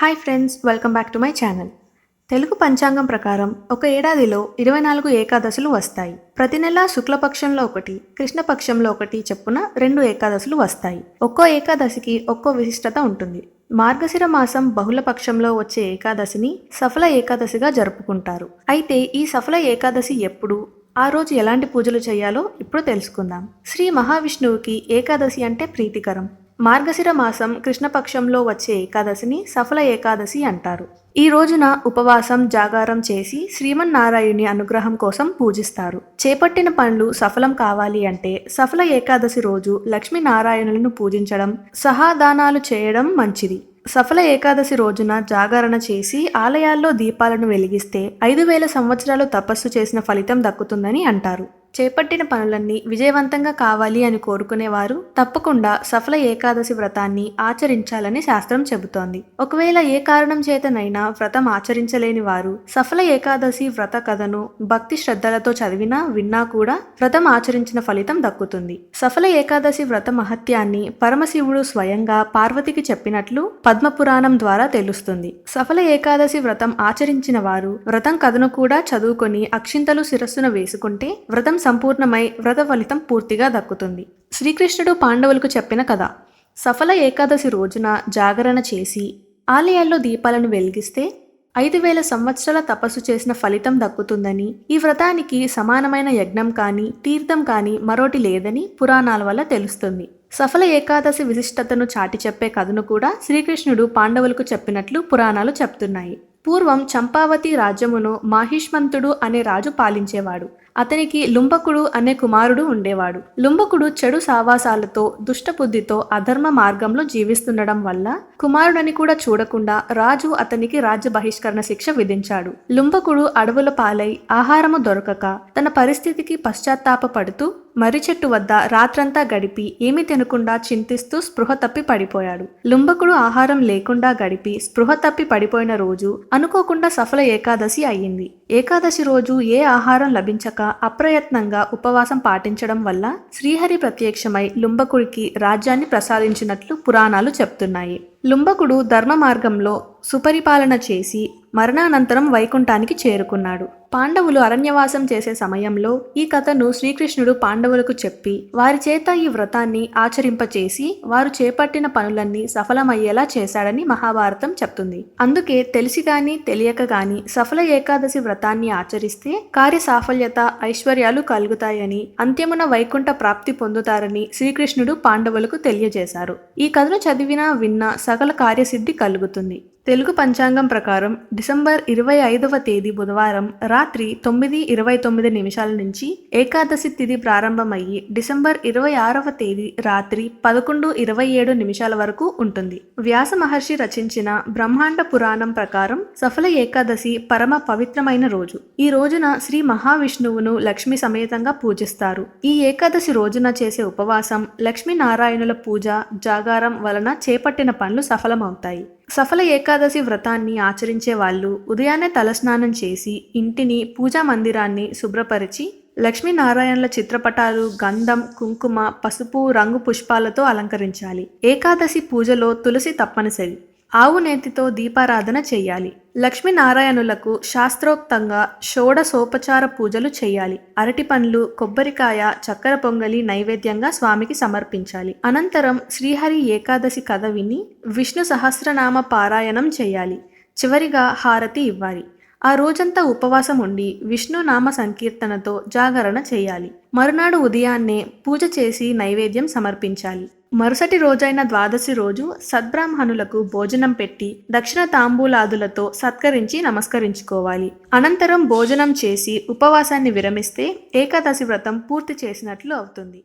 Hi friends welcome back to my channel. Telugu పంచాంగం ప్రకారం ఒక ఏడాదిలో ఇరవై నాలుగు ఏకాదశులు వస్తాయి. ప్రతి నెల శుక్లపక్షంలో ఒకటి కృష్ణపక్షంలో ఒకటి చెప్పున రెండు ఏకాదశులు వస్తాయి. ఒక్కో ఏకాదశికి ఒక్కో విశిష్టత ఉంటుంది. మార్గశిర మాసం బహుళ పక్షంలో వచ్చే ఏకాదశిని సఫల ఏకాదశిగా జరుపుకుంటారు. అయితే ఈ సఫల ఏకాదశి ఎప్పుడు? ఆ రోజు ఎలాంటి పూజలు చేయాలో ఇప్పుడు తెలుసుకుందాం. శ్రీ మహావిష్ణువుకి ఏకాదశి అంటే ప్రీతికరం. మార్గశిర మాసం కృష్ణపక్షంలో వచ్చే ఏకాదశిని సఫల ఏకాదశి అంటారు. ఈ రోజున ఉపవాసం జాగారం చేసి శ్రీమన్నారాయణుని అనుగ్రహం కోసం పూజిస్తారు. చేపట్టిన పనులు సఫలం కావాలి అంటే సఫల ఏకాదశి రోజు లక్ష్మీనారాయణులను పూజించడం సహాదానాలు చేయడం మంచిది. సఫల ఏకాదశి రోజున జాగరణ చేసి ఆలయాల్లో దీపాలను వెలిగిస్తే ఐదు వేల సంవత్సరాలు తపస్సు చేసిన ఫలితం దక్కుతుందని అంటారు. చేపట్టిన పనులన్నీ విజయవంతంగా కావాలి అని కోరుకునేవారు. తప్పకుండా సఫల ఏకాదశి వ్రతాన్ని ఆచరించాలని శాస్త్రం చెబుతోంది. ఒకవేళ ఏ కారణం చేతనైనా వ్రతం ఆచరించలేని వారు సఫల ఏకాదశి వ్రత కథను భక్తి శ్రద్ధలతో చదివినా విన్నా కూడా వ్రతం ఆచరించిన ఫలితం దక్కుతుంది. సఫల ఏకాదశి వ్రత మహత్యాన్ని పరమశివుడు స్వయంగా పార్వతికి చెప్పినట్లు పద్మపురాణం ద్వారా తెలుస్తుంది. సఫల ఏకాదశి వ్రతం ఆచరించిన వారు వ్రతం కథను కూడా చదువుకొని అక్షింతలు శిరస్సున వేసుకుంటే వ్రతం సంపూర్ణమై వ్రత ఫలితం పూర్తిగా దక్కుతుంది. శ్రీకృష్ణుడు పాండవులకు చెప్పిన కథ. సఫల ఏకాదశి రోజున జాగరణ చేసి ఆలయాల్లో దీపాలను వెలిగిస్తే ఐదు వేల సంవత్సరాల తపస్సు చేసిన ఫలితం దక్కుతుందని ఈ వ్రతానికి సమానమైన యజ్ఞం కానీ తీర్థం కానీ మరోటి లేదని పురాణాల వల్ల తెలుస్తుంది. సఫల ఏకాదశి విశిష్టతను చాటి చెప్పే కథను కూడా శ్రీకృష్ణుడు పాండవులకు చెప్పినట్లు పురాణాలు చెప్తున్నాయి. పూర్వం చంపావతి రాజ్యమును మాహిష్మంతుడు అనే రాజు పాలించేవాడు. అతనికి లుంబకుడు అనే కుమారుడు ఉండేవాడు. లుంబకుడు చెడు సావాసాలతో దుష్టబుద్ధితో అధర్మ మార్గంలో జీవిస్తుండడం వల్ల కుమారుడని కూడా చూడకుండా రాజు అతనికి రాజ్య బహిష్కరణ శిక్ష విధించాడు. లుంబకుడు అడవుల పాలై ఆహారము దొరకక తన పరిస్థితికి పశ్చాత్తాపపడుతూ మర్రి చెట్టు వద్ద రాత్రంతా గడిపి ఏమీ తినకుండా చింతిస్తూ స్పృహ తప్పి పడిపోయాడు. లుంబకుడు ఆహారం లేకుండా గడిపి స్పృహ తప్పి పడిపోయిన రోజు అనుకోకుండా సఫల ఏకాదశి అయ్యింది. ఏకాదశి రోజు ఏ ఆహారం లభించక అప్రయత్నంగా ఉపవాసం పాటించడం వల్ల శ్రీహరి ప్రత్యక్షమై లుంబకుడికి రాజ్యాన్ని ప్రసాదించినట్లు పురాణాలు చెప్తున్నాయి. లుంబకుడు ధర్మ మార్గంలో సుపరిపాలన చేసి మరణానంతరం వైకుంఠానికి చేరుకున్నాడు. పాండవులు అరణ్యవాసం చేసే సమయంలో ఈ కథను శ్రీకృష్ణుడు పాండవులకు చెప్పి వారి చేత ఈ వ్రతాన్ని ఆచరింపచేసి వారు చేపట్టిన పనులన్నీ సఫలమయ్యేలా చేశాడని మహాభారతం చెప్తుంది. అందుకే తెలిసి గాని తెలియక గాని సఫల ఏకాదశి వ్రతాన్ని ఆచరిస్తే కార్య సాఫల్యత ఐశ్వర్యాలు కలుగుతాయని అంత్యమున వైకుంఠ ప్రాప్తి పొందుతారని శ్రీకృష్ణుడు పాండవులకు తెలియజేశారు. ఈ కథను చదివినా విన్నా సకల కార్యసిద్ధి కలుగుతుంది. తెలుగు పంచాంగం ప్రకారం డిసెంబర్ ఇరవై ఐదవ తేదీ బుధవారం రాత్రి తొమ్మిది ఇరవై తొమ్మిది నిమిషాల నుంచి ఏకాదశి తిథి ప్రారంభమయ్యి డిసెంబర్ ఇరవై ఆరవ తేదీ రాత్రి పదకొండు ఇరవై ఏడు నిమిషాల వరకు ఉంటుంది. వ్యాస మహర్షి రచించిన బ్రహ్మాండ పురాణం ప్రకారం సఫల ఏకాదశి పరమ పవిత్రమైన రోజు. ఈ రోజున శ్రీ మహావిష్ణువును లక్ష్మి సమేతంగా పూజిస్తారు. ఈ ఏకాదశి రోజున చేసే ఉపవాసం లక్ష్మీనారాయణుల పూజ జాగారం వలన చేపట్టిన పనులు సఫలమవుతాయి. సఫల ఏకాదశి వ్రతాన్ని ఆచరించే వాళ్ళు ఉదయాన్నే తలస్నానం చేసి ఇంటిని పూజా మందిరాన్ని శుభ్రపరిచి లక్ష్మీనారాయణల చిత్రపటాలు గంధం కుంకుమ పసుపు రంగు పుష్పాలతో అలంకరించాలి. ఏకాదశి పూజలో తులసి తప్పనిసరి. ఆవు నేతితో దీపారాధన చేయాలి. లక్ష్మీనారాయణులకు శాస్త్రోక్తంగా షోడసోపచార పూజలు చేయాలి. అరటి పండ్లు కొబ్బరికాయ చక్కెర పొంగలి నైవేద్యంగా స్వామికి సమర్పించాలి. అనంతరం శ్రీహరి ఏకాదశి కథ విని విష్ణు సహస్రనామ పారాయణం చేయాలి. చివరిగా హారతి ఇవ్వాలి. ఆ రోజంతా ఉపవాసం ఉండి విష్ణునామ సంకీర్తనతో జాగరణ చేయాలి. మరునాడు ఉదయాన్నే పూజ చేసి నైవేద్యం సమర్పించాలి. మరుసటి రోజైన ద్వాదశి రోజు సద్బ్రాహ్మణులకు భోజనం పెట్టి దక్షిణ తాంబూలాదులతో సత్కరించి నమస్కరించుకోవాలి. అనంతరం భోజనం చేసి ఉపవాసాన్ని విరమిస్తే ఏకాదశి వ్రతం పూర్తి చేసినట్లు అవుతుంది.